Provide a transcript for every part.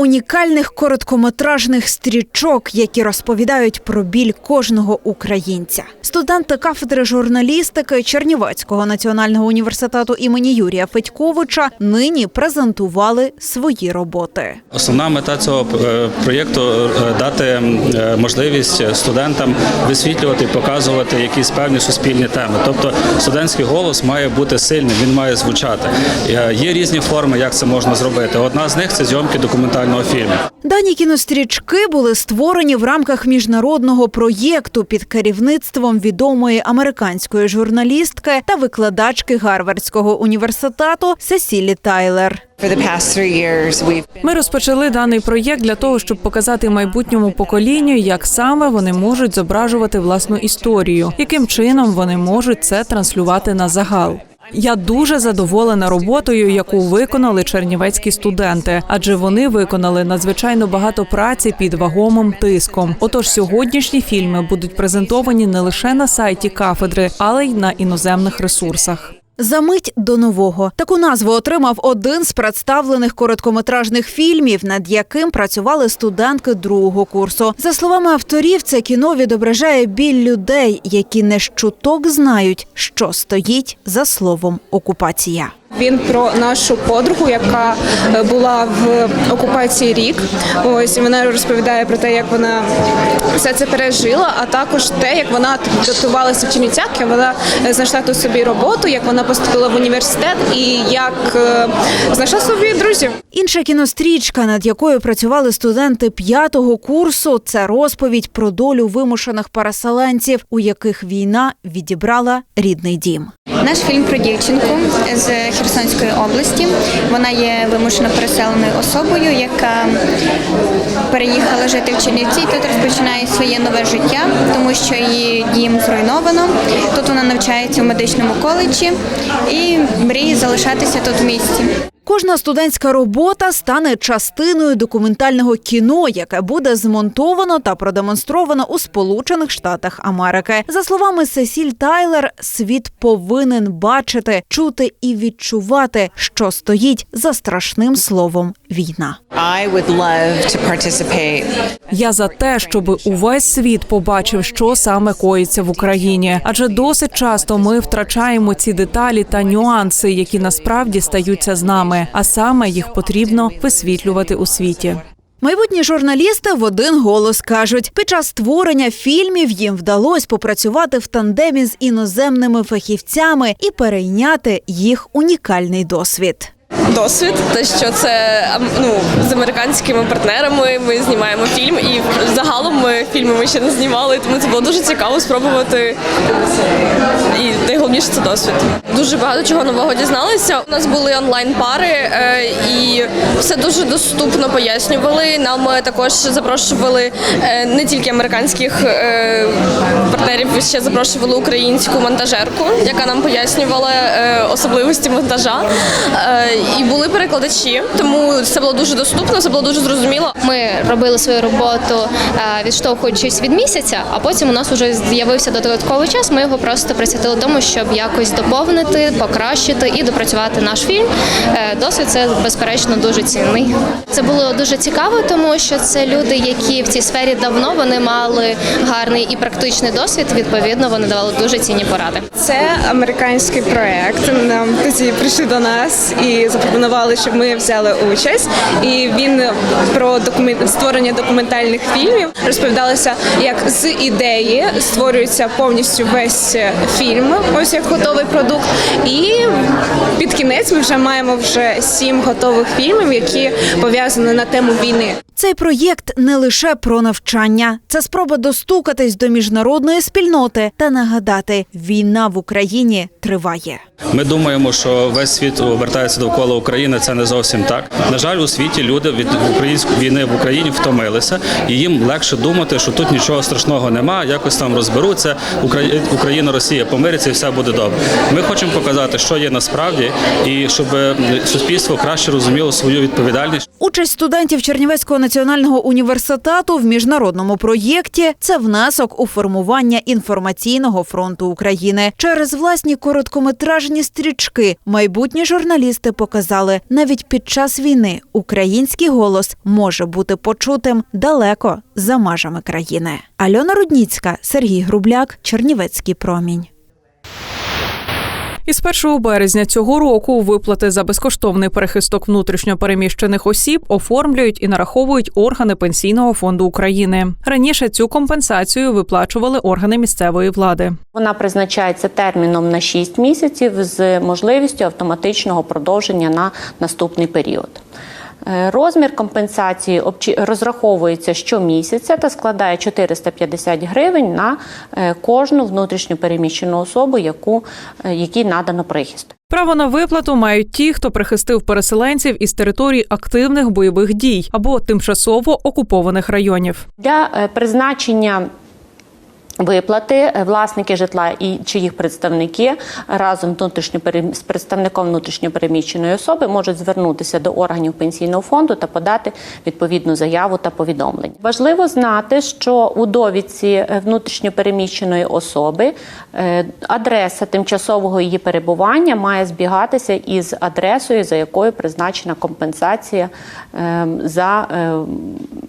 унікальних короткометражних стрічок, які розповідають про біль кожного українця. Студенти кафедри журналістики Чернівецького національного університету імені Юрія Федьковича нині презентували свої роботи. Основна мета цього е, проєкту е, дати е, можливість студентам висвітлювати і показувати якісь певні суспільні теми. Тобто студентський голос має бути сильним, він має звучати. Є різні форми, як це можна зробити. Одна з них це зйомки документального фільму. Дані кінострічки були створені в рамках міжнародного проєкту під керівництвом відомої американської журналістки та викладачки Гарвардського університету Сесілі Тайлер. Ми розпочали даний проєкт для того, щоб показати майбутньому поколінню, як саме вони можуть зображувати власну історію, яким чином вони можуть це транслювати на загал. Я дуже задоволена роботою, яку виконали чернівецькі студенти, адже вони виконали надзвичайно багато праці під вагомим тиском. Отож, сьогоднішні фільми будуть презентовані не лише на сайті кафедри, але й на іноземних ресурсах. Замить до нового таку назву отримав один з представлених короткометражних фільмів, над яким працювали студентки другого курсу. За словами авторів, це кіно відображає біль людей, які не щуток знають, що стоїть за словом окупація. Він про нашу подругу, яка е, була в окупації рік. Ось і вона розповідає про те, як вона все це пережила, а також те, як вона адаптувалася в Чернівцях, як вона е, знайшла тут собі роботу, як вона поступила в університет і як е, знайшла собі друзів. Інша кінострічка, над якою працювали студенти п'ятого курсу, це розповідь про долю вимушених переселенців, у яких війна відібрала рідний дім. Наш фільм про дівчинку з Херсонської області. Вона є вимушено переселеною особою, яка переїхала жити в Чернівці. Тут розпочинає своє нове життя, тому що її дім зруйновано. Тут вона навчається у медичному коледжі і мріє залишатися тут в місті. Кожна студентська робота стане частиною документального кіно, яке буде змонтовано та продемонстровано у Сполучених Штатах Америки. За словами Сесіль Тайлер, світ повинен бачити, чути і відчувати, що стоїть за страшним словом війна. Я за те, щоб увесь світ побачив, що саме коїться в Україні, адже досить часто ми втрачаємо ці деталі та нюанси, які насправді стаються з нами, а саме їх потрібно висвітлювати у світі. Майбутні журналісти в один голос кажуть, під час створення фільмів їм вдалося попрацювати в тандемі з іноземними фахівцями і перейняти їх унікальний досвід. Досвід, те, що це ну з американськими партнерами. Ми знімаємо фільм, і загалом ми фільми ми ще не знімали, тому це було дуже цікаво спробувати. І найголовніше це досвід. Дуже багато чого нового дізналися. У нас були онлайн пари, е, і все дуже доступно пояснювали. Нам е, також запрошували е, не тільки американських партнерів, ще запрошували українську монтажерку, яка нам пояснювала особливості монтажа. І були перекладачі, тому це було дуже доступно, це було дуже зрозуміло. Ми робили свою роботу е, відштовхуючись від місяця, а потім у нас вже з'явився додатковий час. Ми його просто присвятили тому, щоб якось доповнити, покращити і допрацювати наш фільм. Е, Досвід це безперечно дуже цінний. Це було дуже цікаво, тому що це люди, які в цій сфері давно вони мали гарний і практичний досвід. Відповідно, вони давали дуже цінні поради. Це американський проект. Нам тоді прийшли до нас і запропонували, щоб ми взяли участь. І він про документ створення документальних фільмів розповідалося, як з ідеї створюється повністю весь фільм, ось як готовий продукт. І під кінець ми вже маємо вже сім готових фільмів, які пов'язані на тему війни. Цей проєкт не лише про навчання, це спроба достукатись до міжнародної спільноти та нагадати, війна в Україні триває. Ми думаємо, що весь світ обертається довкола України. Це не зовсім так. На жаль, у світі люди від української війни в Україні втомилися, і їм легше думати, що тут нічого страшного нема. Якось там розберуться. Україна, Росія помириться, і все буде добре. Ми хочемо показати, що є насправді, і щоб суспільство краще розуміло свою відповідальність. Участь студентів Чернівецького національного університету в міжнародному проєкті це внесок у формування інформаційного фронту України. Через власні короткометражні стрічки майбутні журналісти показали, навіть під час війни український голос може бути почутим далеко за межами країни. Альона Рудніцька, Сергій Грубляк, Чернівецький промінь. Із 1 березня цього року виплати за безкоштовний перехисток внутрішньо переміщених осіб оформлюють і нараховують органи пенсійного фонду України. Раніше цю компенсацію виплачували органи місцевої влади. Вона призначається терміном на 6 місяців з можливістю автоматичного продовження на наступний період. Е, Розмір компенсації розраховується щомісяця та складає 450 гривень на е, кожну внутрішньо переміщену особу, яку, е, якій надано прихисток. Право на виплату мають ті, хто прихистив переселенців із територій активних бойових дій або тимчасово окупованих районів. Для призначення виплати е, власники житла і чи їх представники разом внутрішньо з представником внутрішньопереміщеної особи можуть звернутися до органів пенсійного фонду та подати відповідну заяву та повідомлення. Важливо знати, що у довідці е, внутрішньопереміщеної особи е, адреса тимчасового її перебування має збігатися із адресою, за якою призначена компенсація е, за е,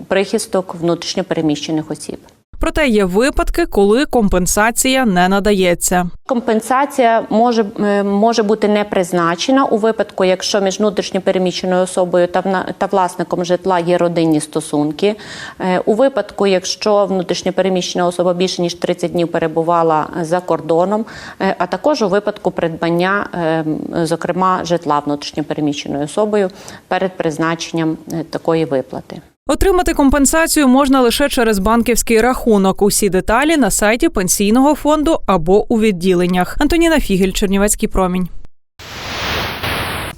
прихисток внутрішньопереміщених осіб. Проте є випадки, коли компенсація не надається. Компенсація може, е, може бути не призначена у випадку, якщо між внутрішньопереміщеною особою та, та власником житла є родинні стосунки. Е, У випадку, якщо внутрішньопереміщена особа більше ніж 30 днів перебувала за кордоном, е, а також у випадку придбання, зокрема, житла внутрішньопереміщеною особою перед призначенням такої виплати. Отримати компенсацію можна лише через банківський рахунок. Усі деталі на сайті пенсійного фонду або у відділеннях. Антоніна Фігель, Чернівецький промінь.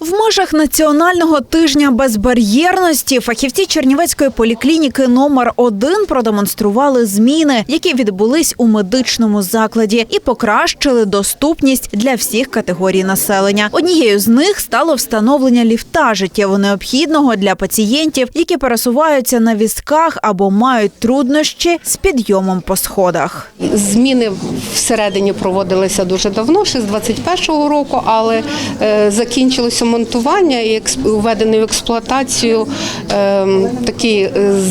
В межах національного тижня безбар'єрності фахівці Чернівецької поліклініки номер 1 продемонстрували зміни, які відбулись у медичному закладі, і покращили доступність для всіх категорій населення. Однією з них стало встановлення ліфта життєво необхідного для пацієнтів, які пересуваються на візках або мають труднощі з підйомом по сходах. Зміни всередині проводилися дуже давно, ще з 21-го року, але е, закінчилося монтування і введений в експлуатацію е, такий е,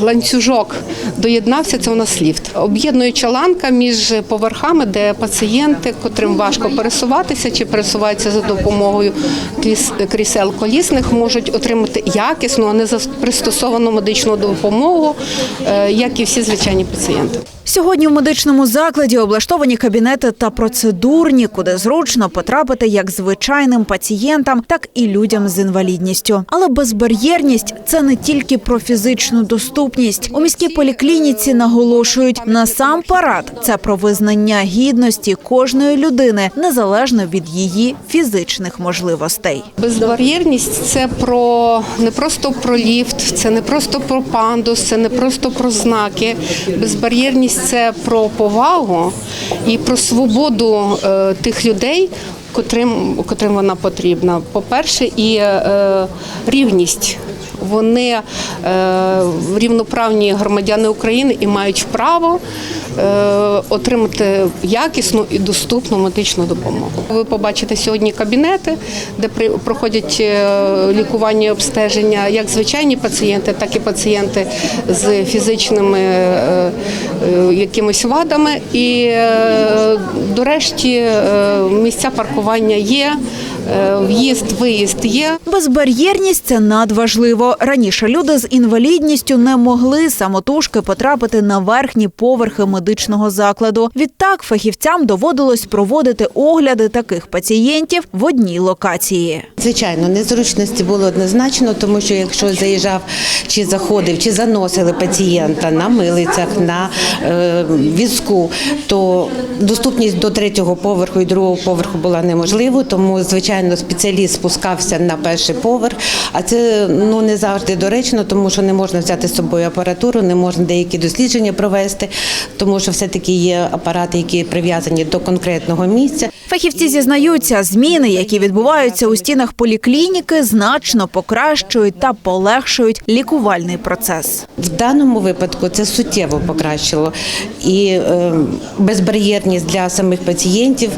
ланцюжок доєднався. Це у нас ліфт. Об'єднуюча ланка між поверхами, де пацієнти, котрим важко пересуватися чи пересуваються за допомогою кріс- крісел колісних, можуть отримати якісну, а не пристосовану медичну допомогу, е, як і всі звичайні пацієнти. Сьогодні в медичному закладі облаштовані кабінети та процедурні, куди зручно потрапити як звичайним пацієнтам, так і людям з інвалідністю. Але безбар'єрність це не тільки про фізичну доступність. У міській поліклініці наголошують насамперед це про визнання гідності кожної людини незалежно від її фізичних можливостей. Безбар'єрність це про не просто про ліфт, це не просто про пандус, це не просто про знаки. Безбар'єрність це про повагу і про свободу е, тих людей, котрим, котрим вона потрібна. По-перше, і е, рівність. Вони е, рівноправні громадяни України і мають право е, отримати якісну і доступну медичну допомогу. Ви побачите сьогодні кабінети, де при- проходять е, лікування і обстеження як звичайні пацієнти, так і пацієнти з фізичними якимись вадами. І до решті місця паркування є, в'їзд, виїзд є. Безбар'єрність це надважливо. Раніше люди з інвалідністю не могли самотужки потрапити на верхні поверхи медичного закладу. Відтак фахівцям доводилось проводити огляди таких пацієнтів в одній локації. Звичайно, незручності було однозначно, тому що якщо заїжджав чи заходив, чи заносили пацієнта на милицях, на е, візку, то доступність до третього поверху і другого поверху була неможливо, тому звичайно спеціаліст спускався на перший поверх. А це ну не завжди доречно, тому що не можна взяти з собою апаратуру, не можна деякі дослідження провести, тому що все таки є апарати, які прив'язані до конкретного місця. Фахівці зізнаються, зміни, які відбуваються у стінах поліклініки, значно покращують та полегшують лікувальний процес. В даному випадку це суттєво покращило і е, безбар'єрність для самих пацієнтів.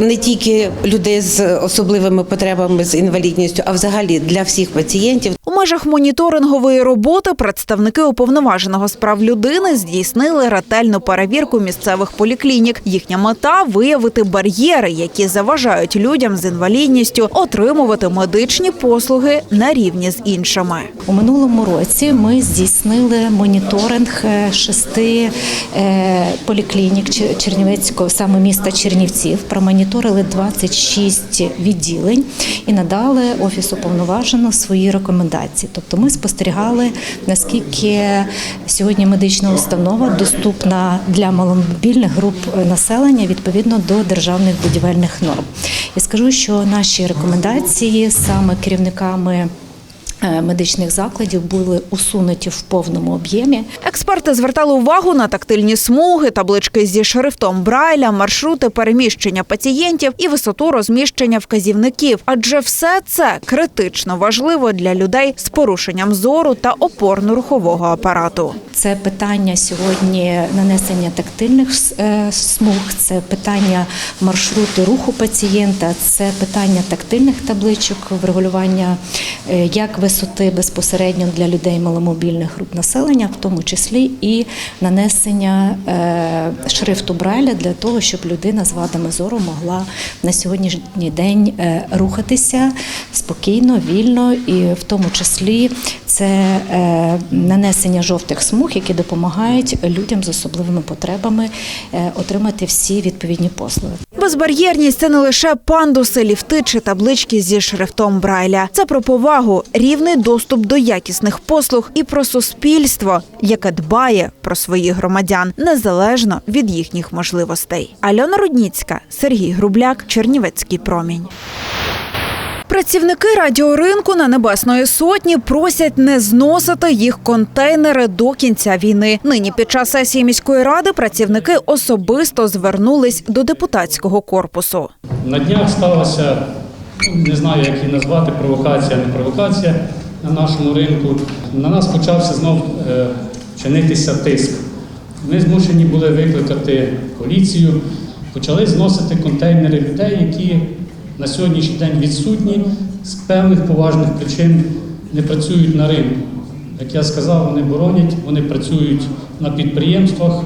Не тільки людей з особливими потребами з інвалідністю, а взагалі для всіх пацієнтів. У межах моніторингової роботи представники уповноваженого з прав людини здійснили ретельну перевірку місцевих поліклінік. Їхня мета виявити бар'єри, які заважають людям з інвалідністю отримувати медичні послуги на рівні з іншими. У минулому році ми здійснили моніторинг е, шести е, поліклінік Чер- Чернівецького, саме міста Чернівців. Промоніторили 26 відділень і надали офісу повноважено свої рекомендації. Тобто ми спостерігали, наскільки сьогодні медична установа доступна для маломобільних груп населення відповідно до державних будівельних норм. І скажу, що наші рекомендації саме керівниками медичних закладів були усунуті в повному об'ємі. Експерти звертали увагу на тактильні смуги, таблички зі шрифтом Брайля, маршрути переміщення пацієнтів і висоту розміщення вказівників. Адже все це критично важливо для людей з порушенням зору та опорно-рухового апарату. Це питання сьогодні нанесення тактильних е, смуг, це питання маршруту руху пацієнта, це питання тактильних табличок, врегулювання е, як висоти безпосередньо для людей маломобільних груп населення, в тому числі і нанесення е, шрифту Брайля для того, щоб людина з вадами зору могла на сьогоднішній день е, рухатися спокійно, вільно, і в тому числі це е, нанесення жовтих смуг, які допомагають людям з особливими потребами отримати всі відповідні послуги. Безбар'єрність це не лише пандуси, ліфти чи таблички зі шрифтом Брайля. Це про повагу, рівний доступ до якісних послуг і про суспільство, яке дбає про своїх громадян незалежно від їхніх можливостей. Альона Рудніцька, Сергій Грубляк, Чернівецький промінь. Працівники радіоринку на Небесної Сотні просять не зносити їх контейнери до кінця війни. Нині під час сесії міської ради працівники особисто звернулись до депутатського корпусу. На днях сталася, ну, не знаю, як її назвати, провокація, не провокація на нашому ринку. На нас почався знов е, чинитися тиск. Ми змушені були викликати поліцію, почали зносити контейнери людей, які на сьогоднішній день відсутні з певних поважних причин не працюють на ринку. Як я сказав, вони боронять, вони працюють на підприємствах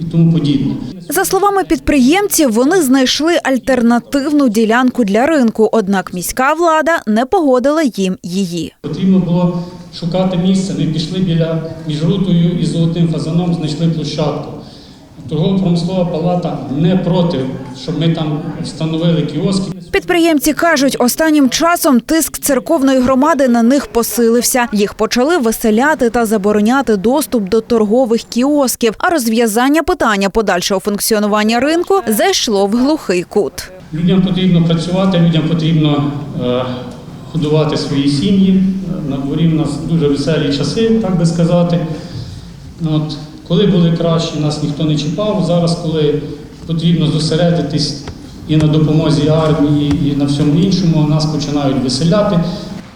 і тому подібне. За словами підприємців, вони знайшли альтернативну ділянку для ринку, однак міська влада не погодила їм її. Потрібно було шукати місце. Ми пішли біля між рутою і золотим фазаном, знайшли площадку. Торгово-промислова палата не проти, щоб ми там встановили кіоски. Підприємці кажуть, останнім часом тиск церковної громади на них посилився. Їх почали виселяти та забороняти доступ до торгових кіосків. А розв'язання питання подальшого функціонування ринку зайшло в глухий кут. Людям потрібно працювати, людям потрібно е, годувати свої сім'ї. Е, На дворі в нас дуже веселі часи, так би сказати. От, коли були кращі, нас ніхто не чіпав. Зараз, коли потрібно зосередитись і на допомозі армії, і на всьому іншому, нас починають виселяти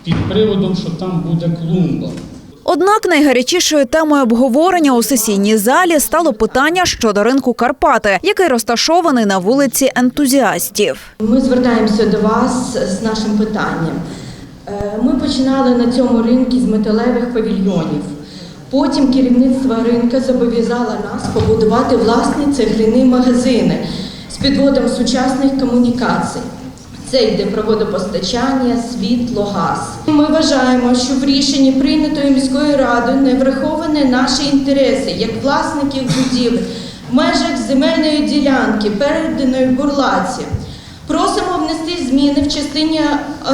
під приводом, що там буде клумба. Однак найгарячішою темою обговорення у сесійній залі стало питання щодо ринку Карпати, який розташований на вулиці ентузіастів. Ми звертаємося до вас з нашим питанням. Е, Ми починали на цьому ринку з металевих павільйонів. Потім керівництво ринку зобов'язало нас побудувати власні цегляні магазини з підводом сучасних комунікацій. Це йде про водопостачання, світло, газ. Ми вважаємо, що в рішенні прийнятої міською радою не враховані наші інтереси як власників будівель в межах земельної ділянки, переданої бурлаці. Просимо внести зміни в частині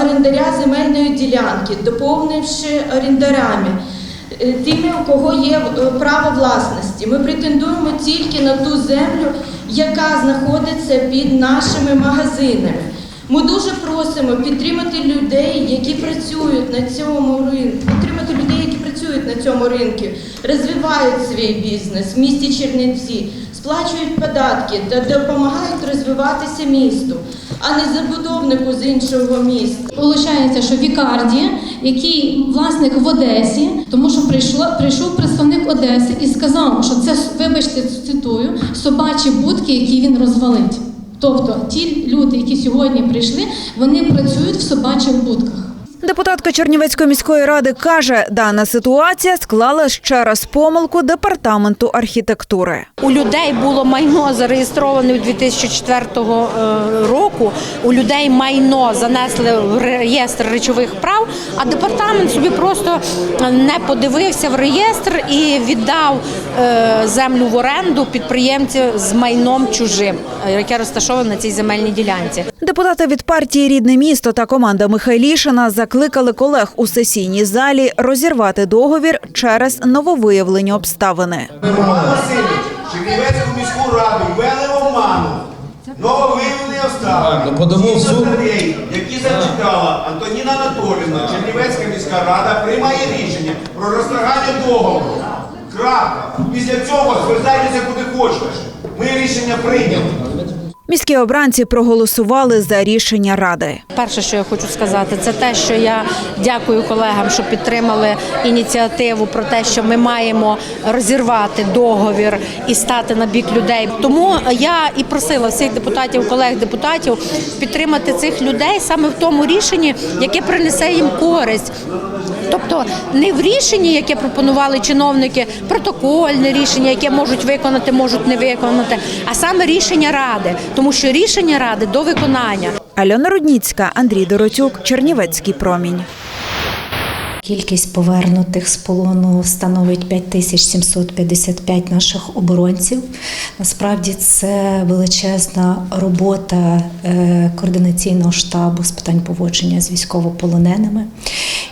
орендаря земельної ділянки, доповнивши орендарями е, тими, у кого є е, право власності. Ми претендуємо тільки на ту землю, яка знаходиться під нашими магазинами. Ми дуже просимо підтримати людей, які працюють на цьому ринку, підтримати людей, працюють на цьому ринку, розвивають свій бізнес в місті Чернівці, сплачують податки та допомагають розвиватися місту, а не забудовнику з іншого міста. Получається, що Вікарді, який власник в Одесі, тому що прийшло, прийшов представник Одеси і сказав, що це, вибачте, цитую, собачі будки, які він розвалить. Тобто ті люди, які сьогодні прийшли, вони працюють в собачих будках. Депутатка Чернівецької міської ради каже, дана ситуація склалась через помилку департаменту архітектури. У людей було майно зареєстроване у 2004 е, року. У людей майно занесли в реєстр речових прав, а департамент собі просто не подивився в реєстр і віддав е, землю в оренду підприємцю з майном чужим, е, яке розташоване на цій земельній ділянці. Депутати від партії Рідне місто та команда Михайлішина закликали колег у сесійній залі розірвати договір через нововиявлені обставини. Роман Васильович, Чернівецьку міську раду ввели в оману. Нововиявлені обставини. Так, подамо в Ті суд. які зачитала Антоніна Анатолівна, Чернівецька міська рада приймає рішення про розторгання договору. Крапка. Після цього звертайтеся куди хочете. Ми рішення прийняли. Міські обранці проголосували за рішення ради. Перше, що я хочу сказати, це те, що я дякую колегам, що підтримали ініціативу про те, що ми маємо розірвати договір і стати на бік людей. Тому я і просила всіх депутатів, колег депутатів підтримати цих людей саме в тому рішенні, яке принесе їм користь. Тобто не в рішенні, яке пропонували чиновники, протокольне рішення, яке можуть виконати, можуть не виконати, а саме рішення ради, тому що рішення ради до виконання. Альона Рудніцька, Андрій Доротюк, Чернівецький промінь. Кількість повернутих з полону становить 5755 наших оборонців. Насправді це величезна робота е, координаційного штабу з питань поводження з військовополоненими.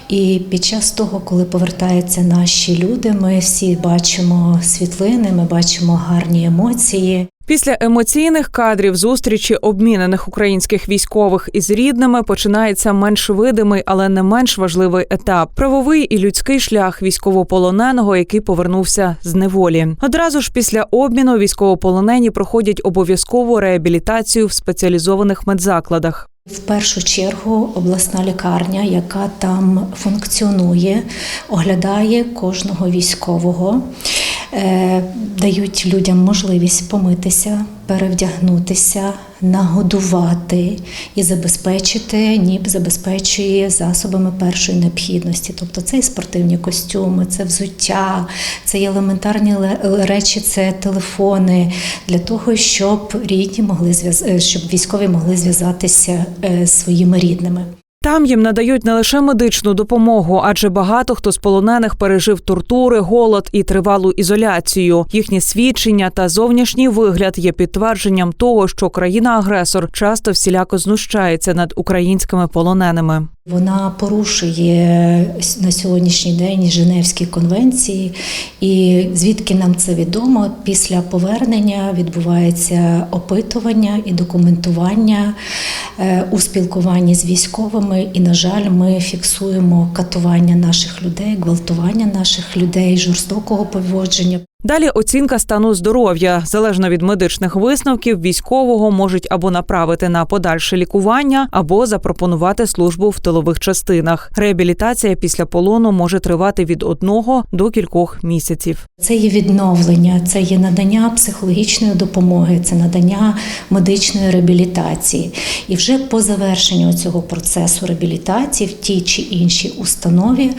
І під час того, коли повертаються наші люди, ми всі бачимо світлини, ми бачимо гарні емоції. Після емоційних кадрів зустрічі обмінених українських військових із рідними починається менш видимий, але не менш важливий етап правовий і людський шлях військовополоненого, який повернувся з неволі. Одразу ж після обміну військовополонені проходять обов'язкову реабілітацію в спеціалізованих медзакладах. В першу чергу обласна лікарня, яка там функціонує, оглядає кожного військового, дають людям можливість помитися, перевдягнутися, нагодувати і забезпечити, НІП забезпечує засобами першої необхідності. Тобто це і спортивні костюми, це взуття, це і елементарні речі, це телефони для того, щоб рідні могли е, щоб військові могли зв'язатися е, з своїми рідними. Там їм надають не лише медичну допомогу, адже багато хто з полонених пережив тортури, голод і тривалу ізоляцію. Їхні свідчення та зовнішній вигляд є підтвердженням того, що країна-агресор часто всіляко знущається над українськими полоненими. Вона порушує на сьогоднішній день Женевські конвенції, і звідки нам це відомо, після повернення відбувається опитування і документування е, у спілкуванні з військовими. І, на жаль, ми фіксуємо катування наших людей, гвалтування наших людей, жорстокого поводження. Далі оцінка стану здоров'я залежно від медичних висновків, військового можуть або направити на подальше лікування, або запропонувати службу в тилових частинах. Реабілітація після полону може тривати від одного до кількох місяців. Це є відновлення, це є надання психологічної допомоги, це надання медичної реабілітації. І вже по завершенню цього процесу реабілітації в тій чи іншій установі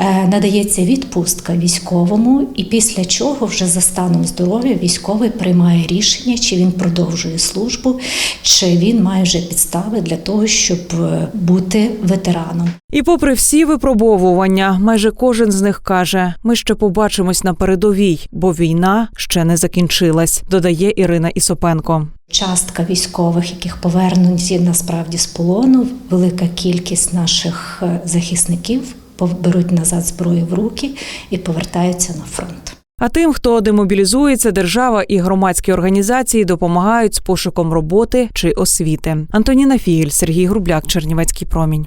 е, надається відпустка військовому, і після чого вже за станом здоров'я військовий приймає рішення, чи він продовжує службу, чи він має вже підстави для того, щоб е, бути ветераном. І попри всі випробовування, майже кожен з них каже: ми ще побачимось на передовій, бо війна ще не закінчилась, додає Ірина Ісопенко. Частка військових, яких повернуті насправді з полону, велика кількість наших е, захисників беруть назад зброю в руки і повертаються на фронт. А тим, хто демобілізується, держава і громадські організації допомагають з пошуком роботи чи освіти. Антоніна Фігель, Сергій Грубляк, Чернівецький промінь.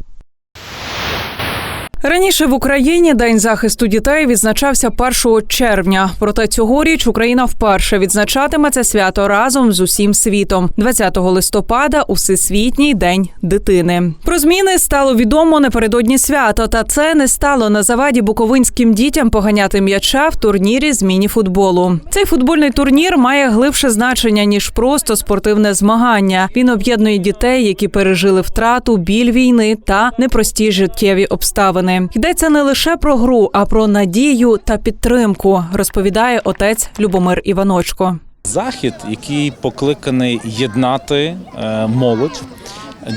Раніше в Україні День захисту дітей відзначався 1 червня. Проте цьогоріч Україна вперше відзначатиме це свято разом з усім світом. 20 листопада у Всесвітній день дитини. Про зміни стало відомо напередодні свята, та це не стало на заваді буковинським дітям поганяти м'яча в турнірі з міні-футболу. Цей футбольний турнір має глибше значення ніж просто спортивне змагання. Він об'єднує дітей, які пережили втрату, біль війни та непрості життєві обставини. Йдеться не лише про гру, а про надію та підтримку, розповідає отець Любомир Іваночко. Захід, який покликаний єднати е, молодь,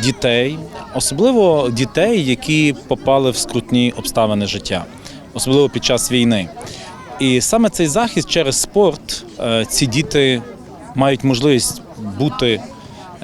дітей, особливо дітей, які попали в скрутні обставини життя, особливо під час війни. І саме цей захід через спорт е, ці діти мають можливість бути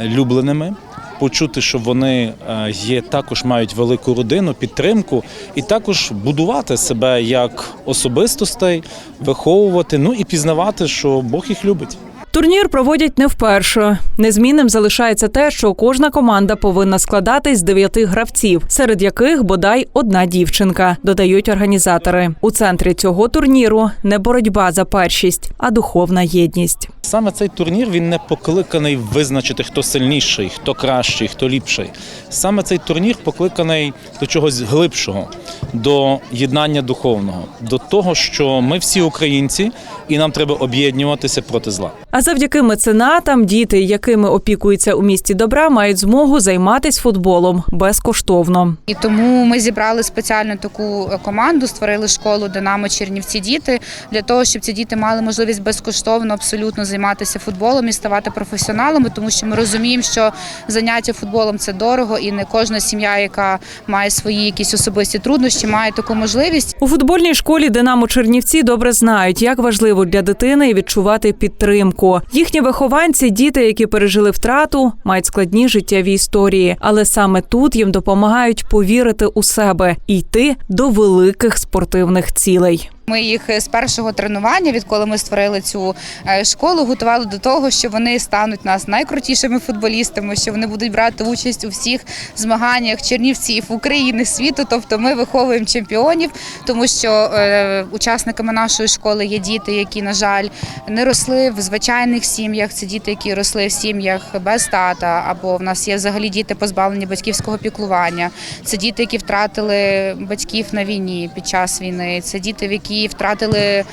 любленими, почути, що вони е, є, також мають велику родину, підтримку, і також будувати себе як особистостей, виховувати, ну і пізнавати, що Бог їх любить. Турнір проводять не вперше. Незмінним залишається те, що кожна команда повинна складатись з дев'яти гравців, серед яких бодай одна дівчинка, додають організатори. У центрі цього турніру не боротьба за першість, а духовна єдність. Саме цей турнір він не покликаний визначити, хто сильніший, хто кращий, хто ліпший. Саме цей турнір покликаний до чогось глибшого, до єднання духовного, до того, що ми всі українці, і нам треба об'єднуватися проти зла. Завдяки меценатам діти, якими опікуються у місті добра, мають змогу займатися футболом безкоштовно. І тому ми зібрали спеціально таку е, команду, створили школу Динамо Чернівці діти для того, щоб ці діти мали можливість безкоштовно абсолютно займатися футболом і ставати професіоналами, тому що ми розуміємо, що заняття футболом це дорого, і не кожна сім'я, яка має свої якісь особисті труднощі, має таку можливість. У футбольній школі Динамо Чернівці добре знають, як важливо для дитини відчувати підтримку. Їхні вихованці, діти, які пережили втрату, мають складні життєві історії, але саме тут їм допомагають повірити у себе і йти до великих спортивних цілей. Ми їх з першого тренування, відколи ми створили цю е, школу, готували до того, що вони стануть нас найкрутішими футболістами, що вони будуть брати участь у всіх змаганнях Чернівців, України, світу. Тобто ми виховуємо чемпіонів, тому що е, учасниками нашої школи є діти, які, на жаль, не росли в звичайних сім'ях. Це діти, які росли в сім'ях без тата, або в нас є взагалі діти позбавлені батьківського піклування. Це діти, які втратили батьків на війні під час війни. Це діти, в які втратили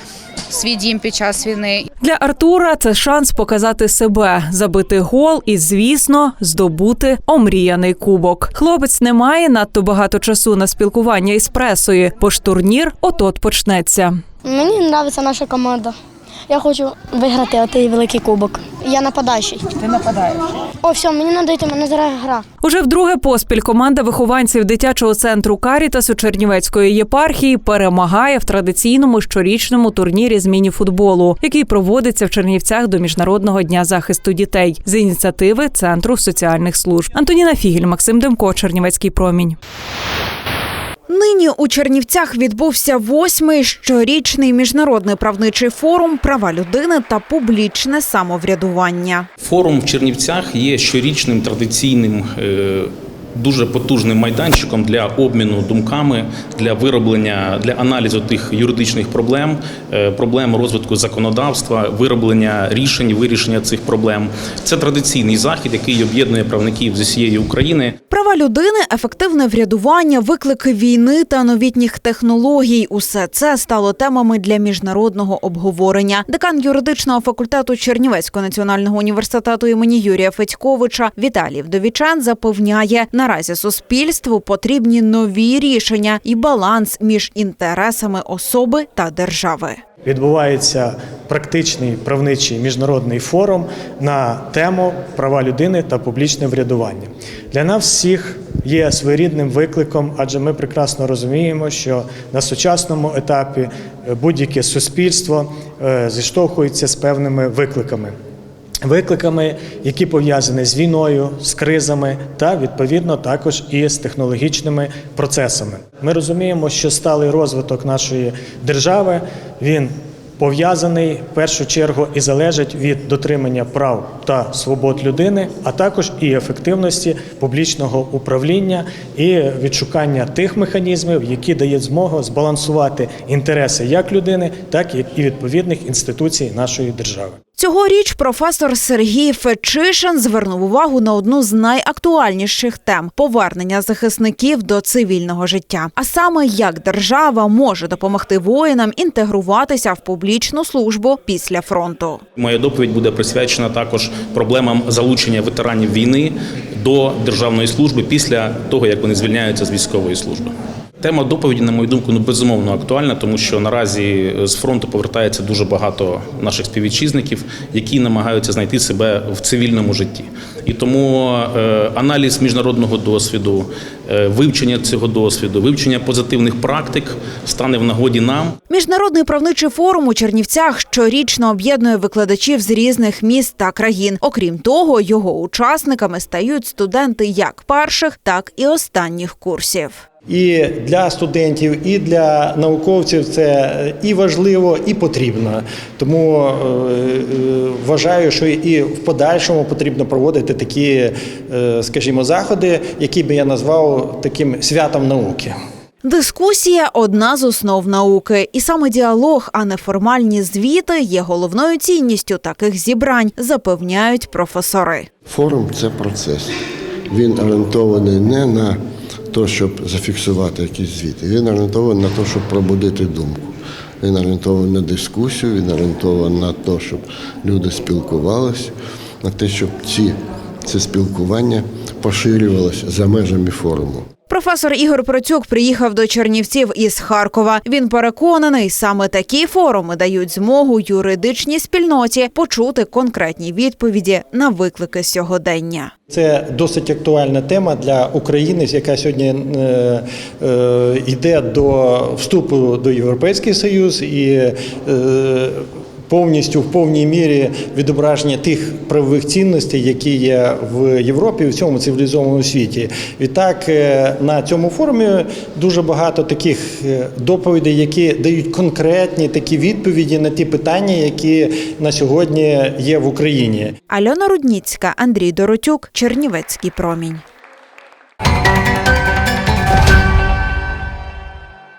свій дім під час війни. Для Артура це шанс показати себе, забити гол і, звісно, здобути омріяний кубок. Хлопець не має надто багато часу на спілкування із пресою, бо ж турнір от-от почнеться. Мені подобається наша команда. Я хочу виграти отей великий кубок. Я нападаючий. Ти нападаєш. О, все, мені треба йти, мене зараз гра. Уже вдруге поспіль команда вихованців дитячого центру Карітасу Чернівецької єпархії перемагає в традиційному щорічному турнірі з міні-футболу, який проводиться в Чернівцях до міжнародного дня захисту дітей з ініціативи Центру соціальних служб. Антоніна Фігель, Максим Демко, Чернівецький промінь. Нині у Чернівцях відбувся восьмий щорічний міжнародний правничий форум права людини та публічне самоврядування. Форум в Чернівцях є щорічним традиційним. Дуже потужним майданчиком для обміну думками, для вироблення, для аналізу тих юридичних проблем, е, проблем розвитку законодавства, вироблення рішень, вирішення цих проблем. Це традиційний захід, який об'єднує правників з усієї України. Права людини, ефективне врядування, виклики війни та новітніх технологій усе це стало темами для міжнародного обговорення. Декан юридичного факультету Чернівецького національного університету імені Юрія Федьковича Віталій Вдовічан запевняє, наразі суспільству потрібні нові рішення і баланс між інтересами особи та держави. Відбувається практичний правничий міжнародний форум на тему права людини та публічне врядування. Для нас всіх є своєрідним викликом, адже ми прекрасно розуміємо, що на сучасному етапі е, будь-яке суспільство е, зіштовхується з певними викликами. Викликами, які пов'язані з війною, з кризами та відповідно також і з технологічними процесами. Ми розуміємо, що сталий розвиток нашої держави він пов'язаний в першу чергу і залежить від дотримання прав та свобод людини, а також і ефективності публічного управління і відшукання тих механізмів, які дають змогу збалансувати інтереси як людини, так і відповідних інституцій нашої держави. Цьогоріч професор Сергій Фечишин звернув увагу на одну з найактуальніших тем повернення захисників до цивільного життя. А саме як держава може допомогти воїнам інтегруватися в публічну службу після фронту. Моя доповідь буде присвячена також проблемам залучення ветеранів війни до державної служби після того, як вони звільняються з військової служби. Тема доповіді, на мою думку, ну безумовно актуальна, тому що наразі з фронту повертається дуже багато наших співвітчизників, які намагаються знайти себе в цивільному житті. І тому е, аналіз міжнародного досвіду, е, вивчення цього досвіду, вивчення позитивних практик стане в нагоді нам. Міжнародний правничий форум у Чернівцях щорічно об'єднує викладачів з різних міст та країн. Окрім того, його учасниками стають студенти як перших, так і останніх курсів. І для студентів, і для науковців це і важливо, і потрібно. Тому е, е, вважаю, що і в подальшому потрібно проводити такі, е, скажімо, заходи, які би я назвав таким святом науки. Дискусія одна з основ науки, і саме діалог, а не формальні звіти, є головною цінністю таких зібрань, запевняють професори. Форум це процес. Він орієнтований не на те, щоб зафіксувати якісь звіти. Він орієнтований на те, щоб пробудити думку. Він орієнтований на дискусію, він орієнтований на те, щоб люди спілкувалися, на те, щоб ці, це спілкування поширювалося за межами форуму. Професор Ігор Процюк приїхав до Чернівців із Харкова. Він переконаний, саме такі форуми дають змогу юридичній спільноті почути конкретні відповіді на виклики сьогодення. Це досить актуальна тема для України, яка сьогодні е, е, йде до вступу до Європейський Союз і е, повністю в повній мірі відображення тих правових цінностей, які є в Європі в цьому цивілізованому світі. Відтак е, на цьому форумі дуже багато таких е, доповідей, які дають конкретні такі відповіді на ті питання, які на сьогодні є в Україні. Альона Рудніцька, Андрій Доротюк, Чернівецький промінь.